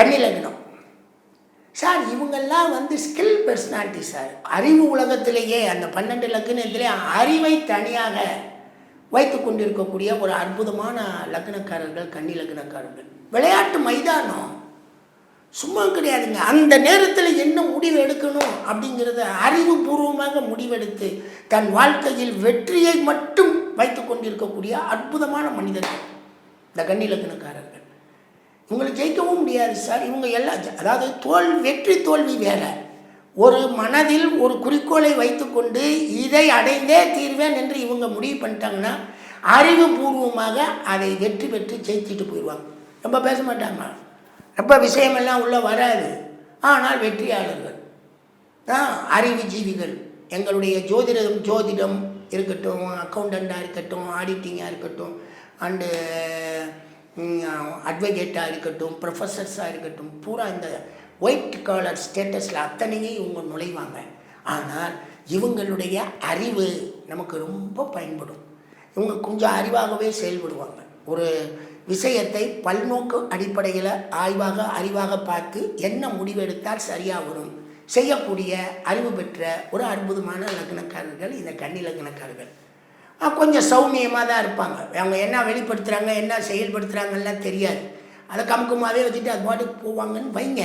கன்னி சார் இவங்கெல்லாம் வந்து ஸ்கில் பர்சனாலிட்டி சார். அறிவு உலகத்திலேயே அந்த பன்னெண்டு லக்னத்திலே அறிவை தனியாக வைத்து கொண்டிருக்கக்கூடிய ஒரு அற்புதமான லக்னக்காரர்கள் கன்னி லக்னக்காரர்கள். விளையாட்டு மைதானம். சும்மா கிடையாதுங்க. அந்த நேரத்தில் என்ன முடிவு எடுக்கணும் அப்படிங்கிறத அறிவுபூர்வமாக முடிவெடுத்து தன் வாழ்க்கையில் வெற்றியை மட்டும் வைத்து கொண்டிருக்கக்கூடிய அற்புதமான மனிதர்கள். இந்த கன்னி லக்னக்காரர்கள். இவங்களை ஜெயிக்கவும் முடியாது சார். இவங்க எல்லாம் அதாவது தோல் வெற்றி தோல்வி வேற. ஒரு மனதில் ஒரு குறிக்கோளை வைத்துக்கொண்டு இதை அடைந்தே தீர்வேன் என்று இவங்க முடிவு பண்ணிட்டாங்கன்னா அறிவுபூர்வமாக அதை வெற்றி பெற்று ஜெயிச்சுட்டு போயிடுவாங்க. ரொம்ப பேச மாட்டாங்க. ரொம்ப விஷயமெல்லாம் உள்ளே வராது. ஆனால் வெற்றியாளர்கள். தான் அறிவு ஜீவிகள். எங்களுடைய ஜோதிடம் ஜோதிடம் இருக்கட்டும் அக்கௌண்டண்ட்டாக இருக்கட்டும் ஆடிட்டிங்காக இருக்கட்டும் அண்டு அட்வொகேட்டாக இருக்கட்டும் ப்ரொஃபஸர்ஸாக இருக்கட்டும் பூரா இந்த ஒயிட் காலர் ஸ்டேட்டஸில் அத்தனையும் இவங்க நுழைவாங்க. ஆனால் இவங்களுடைய அறிவு நமக்கு ரொம்ப பயன்படும். இவங்க கொஞ்சம் அறிவாகவே செயல்படுவாங்க. ஒரு விஷயத்தை பல்நோக்கு அடிப்படையில் ஆய்வாக அறிவாக பார்த்து என்ன முடிவெடுத்தால் சரியாக வரும் செய்யக்கூடிய அறிவு பெற்ற ஒரு அற்புதமான லக்னக்காரர்கள் இந்த கன்னி லக்னக்காரர்கள். கொஞ்சம் சௌமியமாக தான் இருப்பாங்க. அவங்க என்ன வெளிப்படுத்துகிறாங்க என்ன செயல்படுத்துகிறாங்கலாம் தெரியாது. அதை கமுக்கமாகவே வச்சுட்டு அது பாட்டுக்கு போவாங்கன்னு வைங்க.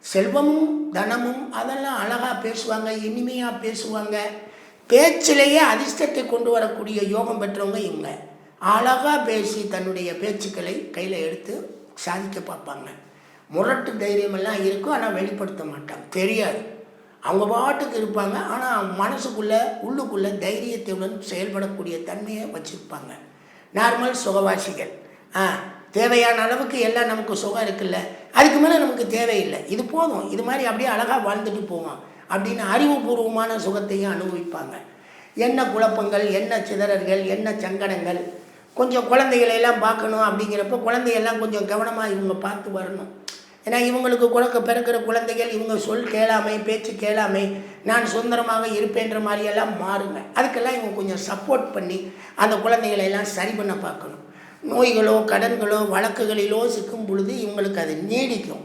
செல்வமும் தனமும் அதெல்லாம் அழகாக பேசுவாங்க இனிமையாக பேசுவாங்க. பேச்சிலேயே அதிர்ஷ்டத்தை கொண்டு வரக்கூடிய யோகம் பெற்றவங்க இவங்க. அழகாக பேசி தன்னுடைய பேச்சுக்களை கையில் எடுத்து சாதிக்க பார்ப்பாங்க. முரட்டு தைரியமெல்லாம் இருக்கும் ஆனால் வெளிப்படுத்த மாட்டாங்க. தெரியாது. அவங்க பாட்டுக்கு இருப்பாங்க ஆனால் மனசுக்குள்ளே உள்ளுக்குள்ளே தைரியத்துடன் செயல்படக்கூடிய தன்மையை வச்சுருப்பாங்க. நார்மல் சுகவாசிகள். ஆ தேவையான அளவுக்கு எல்லாம் நமக்கு சுகம் இருக்குல்ல அதுக்கு மேலே நமக்கு தேவையில்லை. இது போதும். இது மாதிரி அப்படியே அழகாக வாழ்ந்துட்டு போவோம் அப்படின்னு அறிவுபூர்வமான சுகத்தையும் அனுபவிப்பாங்க. என்ன குழப்பங்கள் என்ன சிதறல்கள் என்ன சங்கடங்கள்? கொஞ்சம் குழந்தைகளையெல்லாம் பார்க்கணும் அப்படிங்கிறப்ப குழந்தையெல்லாம் கொஞ்சம் கவனமாக இவங்க பார்த்து வரணும். ஏன்னா இவங்களுக்கு குழக்க பிறக்கிற குழந்தைகள் இவங்க சொல் கேளாமை பேச்சு கேளாமை நான் சுதந்திரமாக இருப்பேன்ற மாதிரியெல்லாம் மாறுங்க. அதுக்கெல்லாம் இவங்க கொஞ்சம் சப்போர்ட் பண்ணி அந்த குழந்தைகளை எல்லாம் சரி பண்ண பார்க்கணும். நோய்களோ கடன்களோ வழக்குகளிலோ சிக்கும் பொழுது இவங்களுக்கு அது நீடிக்கும்.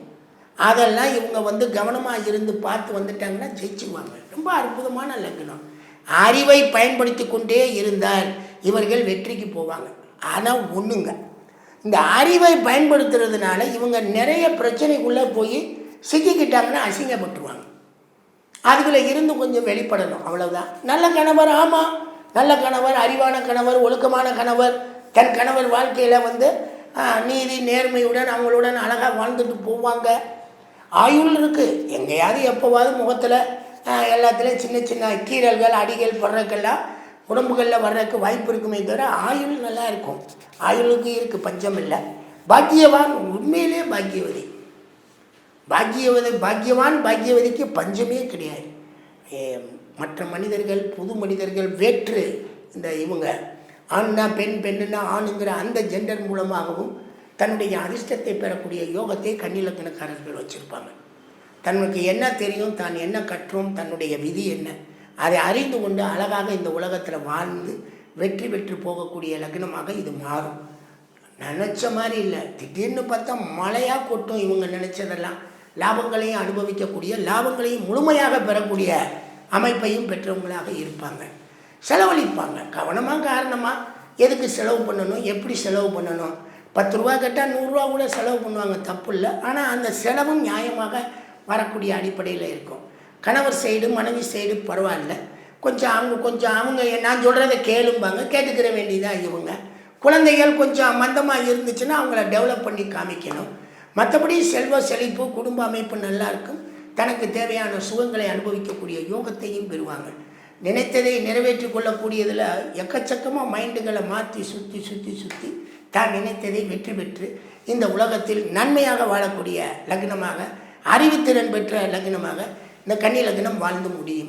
அதெல்லாம் இவங்க வந்து கவனமாக இருந்து பார்த்து வந்துட்டாங்கன்னா ஜெயிச்சுவாங்க ரொம்ப அற்புதமான லக்னம் அறிவை பயன்படுத்தி கொண்டே இருந்தால் இவர்கள் வெற்றிக்கு போவாங்க. ஆனால் ஒன்றுங்க இந்த அறிவை பயன்படுத்துறதுனால இவங்க நிறைய பிரச்சனைக்குள்ளே போய் சிக்கிக்கிட்டாங்கன்னா அசிங்கப்பட்டுருவாங்க. அதுக்குள்ள இருந்து கொஞ்சம் வெளிப்படணும். அவ்வளோதான் நல்ல கணவர் ஆமாம் நல்ல கணவர் அறிவான கணவர் ஒழுக்கமான கணவர். தன் கணவர் வாழ்க்கையில் வந்து நீதி நேர்மையுடன் அவங்களுடன் அழகாக வாழ்ந்துட்டு போவாங்க. ஆயுள் இருக்குது எங்கேயாவது எப்போவாவது முகத்தில் எல்லாத்துலேயும் சின்ன சின்ன கீறல்கள் அடிகள் படுறதுக்கெல்லாம் உடம்புகளில் வர்றதுக்கு வாய்ப்பு இருக்குமே தவிர ஆயுள் நல்லா இருக்கும். ஆயுளுக்கு இருக்குது பஞ்சம் இல்லை. பாக்கியவான் உண்மையிலே பாக்கியவதி. பாக்கியவதி பாக்கியவான் பாக்கியவதிக்கு பஞ்சமே கிடையாது. ஏ, மற்ற மனிதர்கள் புது மனிதர்கள் வேற்று இந்த இவங்க. ஆண்னா பெண் பெண்ணுன்னா ஆணுங்கிற அந்த ஜெண்டர் மூலமாகவும் தன்னுடைய அதிர்ஷ்டத்தை பெறக்கூடிய யோகத்தை கண்ணிலக்கணக்காரர்கள் வச்சுருப்பாங்க. தனக்கு என்ன தெரியும் தான் என்ன கற்றோம் தன்னுடைய விதி என்ன? அதை அறிந்து கொண்டு அழகாக இந்த உலகத்தில் வாழ்ந்து வெற்றி பெற்று போகக்கூடிய லக்னமாக இது மாறும். நினச்ச மாதிரி இல்லை. திடீர்னு பார்த்தா மழையாக கொட்டும் இவங்க நினச்சதெல்லாம். லாபங்களையும் அனுபவிக்கக்கூடிய லாபங்களையும் முழுமையாக பெறக்கூடிய அமைப்பையும் பெற்றவங்களாக இருப்பாங்க. செலவழிப்பாங்க. கவனமாக காரணமாக எதுக்கு செலவு பண்ணணும் எப்படி செலவு பண்ணணும்? பத்து ரூபா கேட்டால் நூறுரூவா கூட செலவு பண்ணுவாங்க. தப்பு இல்லை. ஆனால் அந்த செலவும் நியாயமாக வரக்கூடிய அடிப்படையில் இருக்கும். கணவர் சைடு மனைவி சைடு பரவாயில்ல. கொஞ்சம் அவங்க கொஞ்சம் அவங்க நான் சொல்கிறத கேளும்பாங்க கேட்டுக்கிற வேண்டியதாக இவங்க. குழந்தைகள் கொஞ்சம் மந்தமாக இருந்துச்சுன்னா அவங்கள டெவலப் பண்ணி காமிக்கணும். மற்றபடி செல்வ செழிப்பு குடும்ப அமைப்பு நல்லா இருக்கும். தனக்கு தேவையான சுகங்களை அனுபவிக்கக்கூடிய யோகத்தையும் பெறுவாங்க. நினைத்ததை நிறைவேற்றி கொள்ளக்கூடியதில் எக்கச்சக்கமாக மைண்டுகளை மாற்றி சுற்றி சுற்றி சுற்றி தான் நினைத்ததை வெற்றி பெற்று இந்த உலகத்தில் நன்மையாக வாழக்கூடிய லக்னமாக அறிவுத்திறன் பெற்ற லக்னமாக இந்த கண்ணியில் தினம் வாழ்ந்து முடியும்?